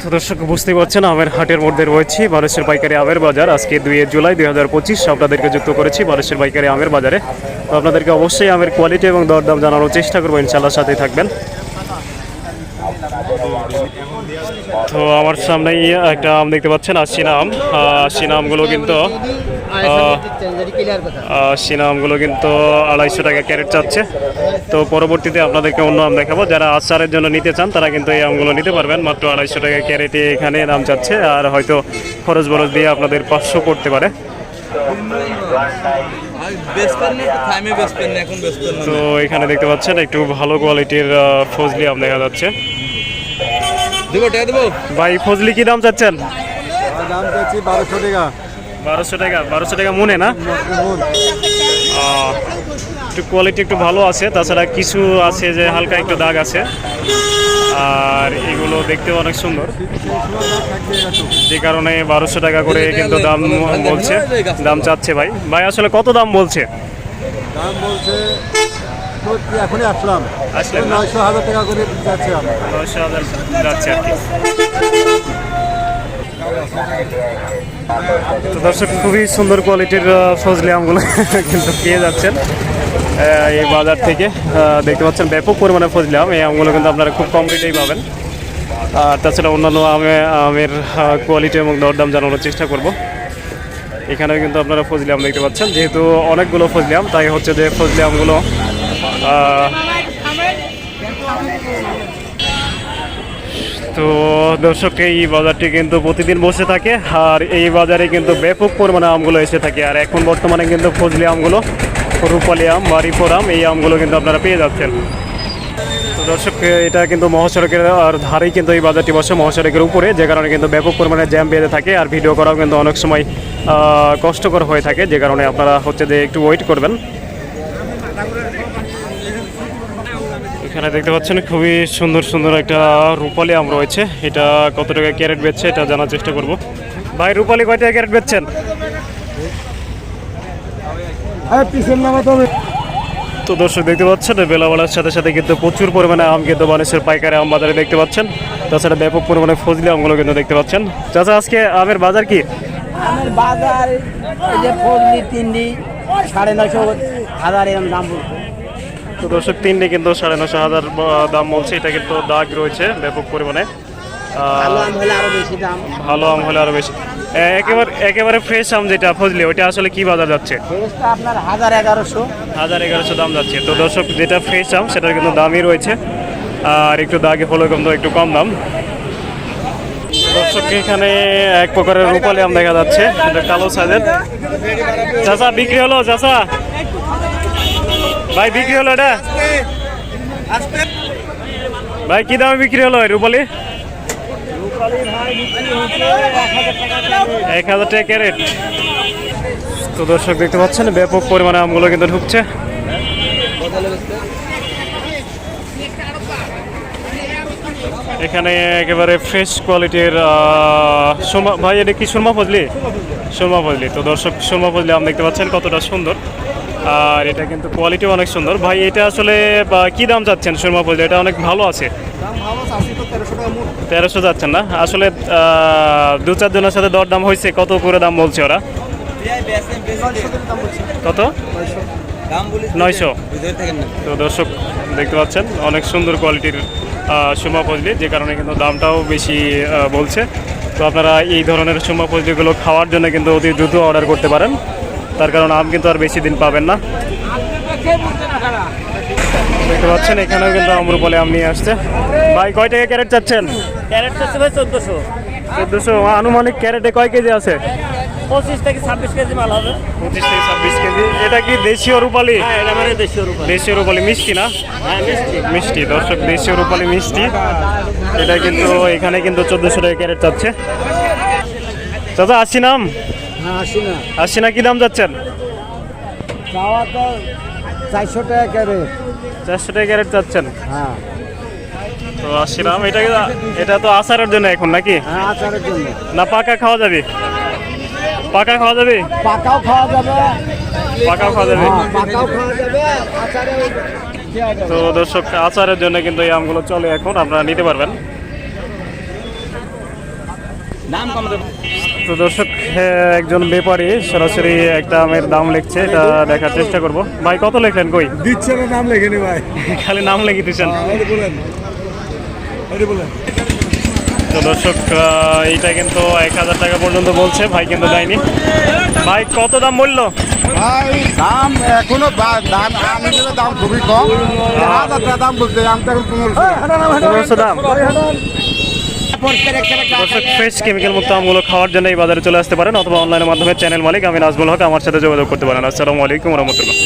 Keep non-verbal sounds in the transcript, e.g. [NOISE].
তো দর্শক, বুঝতেই পারছেন, আমের হাটের মধ্যে রয়েছি বারোশের পাইকারি আমের বাজার। আজকে দুই জুলাই দুই হাজার পঁচিশ, আপনাদেরকে যুক্ত করেছি বারোশের পাইকারি আমের বাজারে। তো আপনাদেরকে অবশ্যই আমের কোয়ালিটি এবং দরদাম জানানোর চেষ্টা করব ইনশাল্লাহ সাথে থাকবেন। তো আমার সামনেই একটা আম দেখতে পাচ্ছেন আশিনা আম। আশিনা আমগুলো কিন্তু সিনা আমগুলো কিন্তু আড়াইশো টাকা ক্যারেট চাচ্ছে। তো পরবর্তীতে আপনাদেরকে অন্য আম দেখাবো। যারা আচারের জন্য নিতে চান, তারা কিন্তু এই আমগুলো নিতে পারবেন। মাত্র আড়াইশো টাকা ক্যারেটে এখানে দাম চাচ্ছে, আর হয়তো খরচ বরচ দিয়ে আপনাদের পাঁচশো করতে পারে। তো এখানে দেখতে পাচ্ছেন, একটু ভালো কোয়ালিটির ফজলি আম দেখা যাচ্ছে। দেবো টাকা দেবো। ভাই ফজলি কি দাম চাচ্ছেন? দাম চাচ্ছি বারোশো টাকা বারোশো টাকা বারোশো টাকা মনে না? একটু কোয়ালিটি একটু ভালো আছে তাছাড়া কিছু আছে যে হালকা একটু দাগ আছে। আর এগুলো দেখতে অনেক সুন্দর। যে কারণে বারোশো টাকা করে কিন্তু দাম বলছে দাম চাচ্ছে ভাই। ভাই আসলে কত দাম বলছে? দাম বলছে এখনই আসলাম। নয়শো হাজার টাকা করে যাচ্ছে আমি হাজার যাচ্ছে আর কি। তো দর্শক খুবই সুন্দর কোয়ালিটির ফজলি আমগুলো [LAUGHS] কিন্তু পেয়ে যাচ্ছেন। এই বাজার থেকে দেখতে পাচ্ছেন ব্যাপক পরিমাণে ফজলি আম। এই আমগুলো কিন্তু আপনারা খুব কম রেটেই পাবেন। আর তাছাড়া অন্যান্য আমে আমের কোয়ালিটি এবং দরদাম জানানোর চেষ্টা করব। এখানেও কিন্তু আপনারা ফজলি আম দেখতে পাচ্ছেন। যেহেতু অনেকগুলো ফজলি আম তাই হচ্ছে যে ফজলি আমগুলো তো দর্শক, এই বাজারটি কিন্তু প্রতিদিন বসে থাকে, আর এই বাজারে কিন্তু ব্যাপক পরিমাণে আমগুলো এসে থাকে। আর এখন বর্তমানে কিন্তু ফজলি আমগুলো, রূপালি আম বা রিপোর আম, এই আমগুলো কিন্তু আপনারা পেয়ে যাচ্ছেন। তো দর্শক, এটা কিন্তু মহাসড়কের, আর ধারেই কিন্তু এই বাজারটি বসে মহাসড়কের উপরে, যে কারণে কিন্তু ব্যাপক পরিমাণে জ্যাম বেঁধে থাকে, আর ভিডিও করাও কিন্তু অনেক সময় কষ্টকর হয়ে থাকে, যে কারণে আপনারা হচ্ছে যে একটু ওয়েট করবেন। এখানে দেখতে পাচ্ছেন খুবই সুন্দর সুন্দর একটা রূপালি আম রয়েছে। এটা কত টাকা ক্যারেট বেচছে এটা জানার চেষ্টা করব। ভাই রূপালি কয় টাকা ক্যারেট বেচছেন? তো দর্শক দেখতে পাচ্ছেন বেলা বেলার সাথে সাথে কিন্তু প্রচুর পরিমাণে আম কিন্তু মানুষের পাইকারি আম বাজারে দেখতে পাচ্ছেন। তাছাড়া ব্যাপক পরিমাণে ফজলি আমগুলো কিন্তু দেখতে পাচ্ছেন। চাচা আজকে আমের বাজার কি? আমের বাজার এই যে ফজলি তিনডি সাড়ে নশো হাজার এরকম দাম তো দর্শক তিনটে কিন্তু সাড়ে নশো হাজার দাম বলছে। এটা কিন্তু দাগ রয়েছে ব্যাপক পরিমাণে। ভালো আম হলে আরও বেশি দাম। ভালো আম হলে আরও বেশি। একেবারে একেবারে ফ্রেশ আম যেটা ফজলি ওইটা আসলে কি বাজার যাচ্ছে? আপনার হাজার এগারোশো। হাজার এগারোশো দাম যাচ্ছে। তো দর্শক যেটা ফ্রেশ আম সেটার কিন্তু দামই রয়েছে। আর একটু দাগে হলো কিন্তু একটু কম দাম। দর্শক এখানে এক প্রকারের রূপালি আম দেখা যাচ্ছে এটা কালো সাইজের চাচা বিক্রি হলো চাচা? ভাই, বিক্রি হলো এটা? ভাই, কি দামে বিক্রি হলো রূপালি? এক হাজার টাকা ক্যারেট। তো দর্শক, দেখতে পাচ্ছেন, ব্যাপক পরিমাণে আমগুলো কিন্তু ঢুকছে। এখানে একেবারে ফ্রেশ কোয়ালিটির ভাই, এটা কি সুরমা ফজলি? সুরমা ফজলি। তো দর্শক, সুরমা ফজলি আম দেখতে পাচ্ছেন কতটা সুন্দর। আর এটা কিন্তু কোয়ালিটিও অনেক সুন্দর। ভাই এটা আসলে কি দাম চাচ্ছেন সুরমা ফজলি এটা অনেক ভালো আছে। তেরোশো যাচ্ছেন না? আসলে দু চারজনের সাথে দর দাম হয়েছে কত করে দাম বলছে ওরা? কত? নয়শো। তো দর্শক দেখতে পাচ্ছেন অনেক সুন্দর কোয়ালিটির সুমা ফজলি যে কারণে কিন্তু দামটাও বেশি বলছে। তো আপনারা এই ধরনের সুমা ফজলিগুলো খাওয়ার জন্য কিন্তু অতি দ্রুত অর্ডার করতে পারেন। তার কারণ আম কিন্তু আর বেশি দিন পাবেন না। দেখতে পাচ্ছেন এখানেও কিন্তু আম্রপলে আম নিয়ে আসছে। ভাই কয় টাকা ক্যারেট চাচ্ছেন? ক্যারেট হচ্ছে ভাই চোদ্দোশো। চোদ্দোশো। আনুমানিক ক্যারেটে কয় কেজি আছে? পঁচিশ থেকে ছাব্বিশ কেজি মাল হবে। পঁচিশ থেকে ছাব্বিশ কেজি। এটা কি দেশীয় রূপালি? হ্যাঁ মানে দেশীয় রূপা দেশীয় রূপালি মিষ্টি না? হ্যাঁ মিষ্টি। মিষ্টি দর্শক দেশীয় রূপালি মিষ্টি। এটা কিন্তু এখানে কিন্তু চোদ্দোশো টাকা ক্যারেট যাচ্ছে চাচা আশি নাম? না আশি না। কি দাম যাচ্ছেন? চারশো টাকা ক্যারেট। চারশো টাকা ক্যারেট যাচ্ছেন? হ্যাঁ। তো এটা এটা তো আচারের জন্য এখন নাকি? হ্যাঁ আচারের জন্য। না পাকা খাওয়া যাবে? পাকা খাওয়া যাবে? পাকাও খাওয়া যাবে। পাকাও খাওয়া যাবে? হ্যাঁ, পাকাও খাওয়া যাবে। আচারে তো দর্শক আচারের জন্য কিন্তু এই আমগুলো চলে এখন আপনারা নিতে পারবেন। তো দর্শক হ্যাঁ, একজন ব্যাপারী সরাসরি একটা আমের দাম লিখছে এটা দেখার চেষ্টা করব। ভাই কত লিখলেন কই? দিচ্ছে না নাম লেখে নি ভাই। খালি নাম লিখে দিচ্ছেন বলেন। তো দর্শক এইটা কিন্তু এক হাজার টাকা পর্যন্ত বলছে ভাই কিন্তু দেয়নি। ভাই কত দাম বলল? ভাই দাম এখনও দাম আমি দাম খুবই কম। হাজার টাকা দাম বলতে এখন পনেরোশো দাম। দর্শক ফ্রেশ কেমিক্যাল মুক্ত আমগুলো খাওয়ার জন্য এই বাজারে চলে আসতে পারেন অথবা অনলাইনের মাধ্যমে চ্যানেল মালিক আমি নাজমুল হক আমার সাথে যোগাযোগ করতে পারেন। আসসালামু আলাইকুম রহমতুল্লাহ।